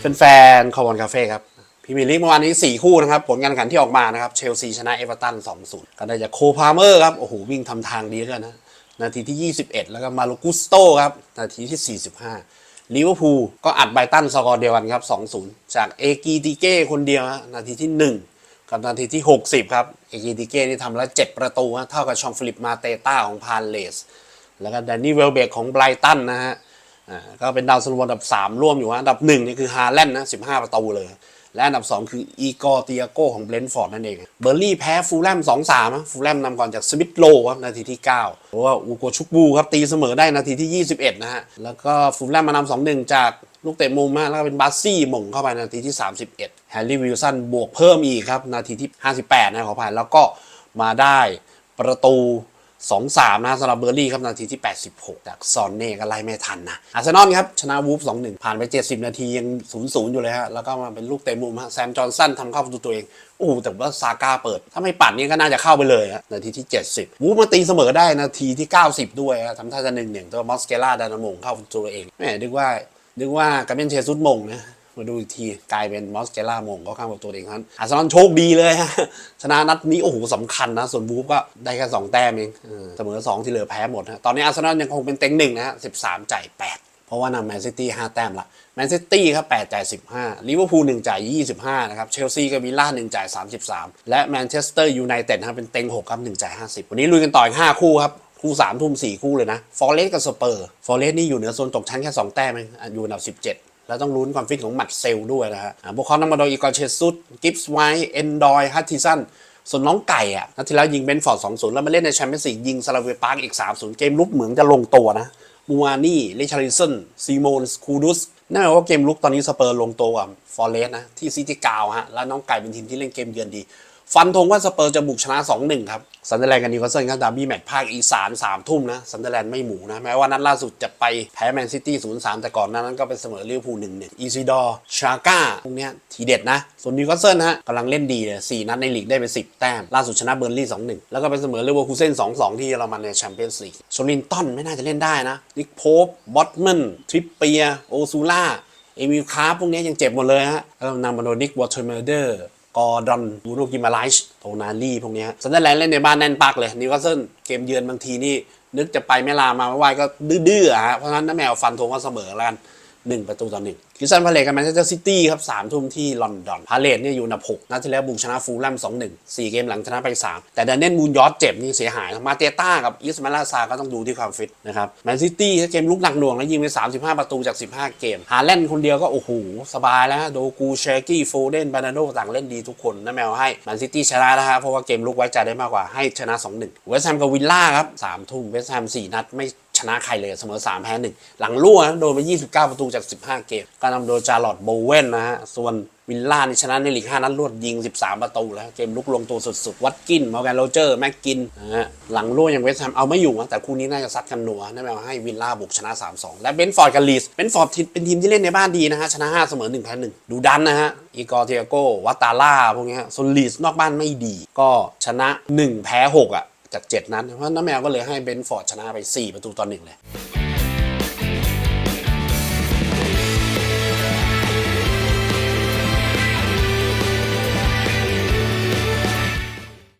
แฟนๆคาวอนคาเฟ่ครับพรีเมียร์ลีกเมื่อวานนี้ 4 คู่นะครับ ผลการแข่งขันที่ออกมานะครับ เชลซีชนะเอเวอร์ตัน 2-0 ก็ได้จากโคพาเมอร์ครับ โอ้โห วิ่งทำทางดีกันนะ นาทีที่ 21 แล้วก็มาลูกุสโตครับ นาทีที่ 45ลิเวอร์พูลก็อัดไบตันสกอร์เดียวกันครับ 2-0 จากเอกีติเก้คนเดียวฮะนาทีที่ 1 กับนาทีที่ 60 ครับ เอกีติเก้นี่ทำแล้ว 7 ประตูฮะเท่ากับชองฟิลิปมาเตต้าของพาเลส แล้วก็แดนนี่เวลเบกของไบรตันนะฮะ ก็เป็นดาวซันโวอันดับ 3 ร่วมอยู่ฮะอันดับ1นี่คือฮาแลนด์นะ 15 ประตูเลย และอันดับ 2 คืออีกอร์เตียโกของเบรนท์ฟอร์ดนั่นเอง เบอร์ลี่แพ้ฟูลแลม2-3นะฟูลแลมนำก่อนจากสมิธโลครับนาทีที่9เพราะว่าอูโกชุกบูครับตีเสมอได้นาทีที่ 21 นะฮะ แล้วก็ฟูลแลมมานำ2-1 จากลูกเตะมุมฮะแล้วก็เป็นบาสซี่หม่งเข้าไปนาทีที่ 31 แฮร์รี่วิลสันบวกเพิ่มอีกครับนาทีที่ 58 นะขอผ่านแล้วก็มาได้ประตู สองสามนะสำหรับเบอร์ลี่ครับนาทีที่ 86 จากซอนเน่ก็ไล่ไม่ทันนะอาร์เซนอลครับ ชนะวูฟ2-1ผ่านไป 70 นาทียัง0-0อยู่เลยฮะ แล้วก็มาเป็นลูกเตะมุมฮะแซมจอห์นสันทำเข้าประตูตัวเองโอ้แต่ว่าซาก้าเปิด ถ้าไม่ปัดนี่ก็น่าจะเข้าไปเลยฮะนาทีที่ 70 วูฟมาตีเสมอได้นาทีที่ 90 ด้วยฮะทำท่าจะหนึ่งหนึ่งตัวมอสเกล่าดานามงเข้าประตูตัวเองแหมนึกว่านึกว่ากาเบนเชซุดมงนะ มาดูอีกทีกลายเป็นมอสเกล่ามงก็ข้ามกับตัวเองครับอาร์เซนอลโชคดีเลยฮะชนะนัดนี้โอ้โหสำคัญนะ ส่วนบูฟก็ได้แค่2แต้มเองเออสมอ2 ที่เหลือแพ้หมดนะตอนนี้อาร์เซนอลยังคงเป็นเต็งหนึ่งนะฮะ13จ่าย8เพราะว่านำแมนซิตี้5แต้มละแมนซิตี้ครับ8จ่าย 15ลิเวอร์พูล1จ่าย 25 นะครับ เชลซีกับวิลล่า1จ่าย 33 และแมนเชสเตอร์ยูไนเต็ดครับเป็นเต็ง 6 ครับ1จ่าย 50 วันนี้ลุยกันต่ออีก5คู่ครับ คู่สามทุ่มสี่คู่เลยนะ ฟอร์เรสกับสเปอร์ ฟอร์เรสนี่อยู่เหนือโซนตกชั้นแค่ 2 แต้มเองอยู่อันดับ 17 แล้วต้องลุ้นความฟิตของหมัดเซลด้วยนะฮะอะพวกเขานำมาโดยอีกอร์เชซุดกิฟส์ไวท์เอนดอยฮัตทิสันส่วนน้องไก่อะนัดที่แล้วยิงเบนฟอร์ด2-0แล้วมาเล่นในแชมเปี้ยนส์ลีกยิงซาลาเวปาร์กอีก3-0เกมลุกเหมือนจะลงตัวนะมูอานี่เลชาริสันซีโมนสคูดุสนั่นหมายว่าเกมลุกตอนนี้สเปอร์ลงตัวกับฟอร์เรสนะที่ซิตี้กาวฮะแล้วน้องไก่เป็นทีมที่เล่นเกมเยือนดี ฟันธงว่าสเปอร์จะบุกชนะ 2-1 ครับซันเดอร์แลนด์กับนิวคาสเซิลครับดาร์บี้แมตช์ภาคอีสาน3ทุ่มนะซันเดอร์แลนด์ไม่หมูนะ แม้ว่านัดล่าสุดจะไปแพ้แมนซิตี้0-3แต่ก่อนหนานั้นก็เป็นเสมอลิเวอร์พูล1-1อีซิดอร์ชาก้าพวกเนี้ยทีเด็ดนะ ส่วนนิวคาสเซิลนะฮะกำลังเล่นดีเลย4นัดในลีกได้ไป10แต้ม ล่าสุดชนะเบอร์ลี่2-1แล้วก็เป็นเสมอลิเวอร์พูลเซน2-2ที่เยอรมันในแชมเปี้ยนส์ลีกโชลินตันไม่น่าจะเล่นได้นะนิกโพปบอตแมนทริปเปียโอซูล่าเอมิลคาร์พวกนี้ยังเจ็บหมดเลยฮะแล้วนำมาโดนิกวอเตอร์เมเดอร์ กอดอนบูโนกิมาไลช์โทนาลี่พวกนี้ซันเดอร์แลนด์เล่นในบ้านแน่นปักเลยนิวคาสเซิลเกมเยือนบางทีนี่นึกจะไปไม่ลามาไม่ไหวก็ดื้อๆอะฮะเพราะฉะนั้นน้าแมวฟันธงว่าเสมอแล้วกัน หนึ่งประตูต่อหนึ่งคริสตันพาเลตกับแมนเชสเตอร์ซิตี้ครับสามทุ่มที่ลอนดอนพาเลตเนี่ยอยู่อันดับหกนัดที่แล้วบุกชนะฟูลแลมสองหนึ่งสี่เกมหลังชนะไปสามแต่ดนเนนมูนยอสเจ็บนี่เสียหายมาเตต้ากับอิสมาลาซาก็ต้องดูที่ความฟิตนะครับแมนซิตี้เกมลุกหนักหน่วงแล้วยิงไป35 ประตูจาก 15 เกมฮาแลนด์คนเดียวก็โอ้โหสบายแล้วโดกูเชกี้โฟเดนบานาโนต่างเล่นดีทุกคนน้าแมวให้แมนซิตี้ชนะนะฮะเพราะว่าเกมลุกไว้ใจได้มากกว่าให้ชนะ2-1เวสต์แฮมกับวิลล่าครับสามทุ่มเวสต์แฮมสี่นัดไม่ ชนะใครเลยเสมอ3แพ้1หลังรั่วนะโดนไป 29 ประตูจาก 15 เกม ก็นำโดยจาร์ลอตโบเวนนะฮะ ส่วนวิลล่านี่ชนะในลีก 5 นัดรวดยิง 13 ประตูแล้ว เกมลุกลงตัวสุดๆ วัดกินมอร์แกนโรเจอร์ แม็กกินนะฮะหลังรั่วย่างเวสต์แฮมเอาไม่อยู่นะแต่คู่นี้น่าจะซัดกันหนัวนั่นแปลว่าให้วิลล่าบุกชนะ 3-2 และเบนฟอร์ดกับลีสเบนฟอร์ดเป็นทีมที่เล่นในบ้านดีนะฮะชนะ5เสมอ1แพ้1ดูดันนะฮะอีกอร์เทียโกวัตตาล่าพวกนี้ฮะส่วนลีสนอกบ้านไม่ดี ก็ชนะ 1 แพ้ 6 อะ จาก 7 นัดเพราะน้าแมวก็เลยให้เบนฟอร์ดชนะไป 4 ประตูต่อหนึ่งเลย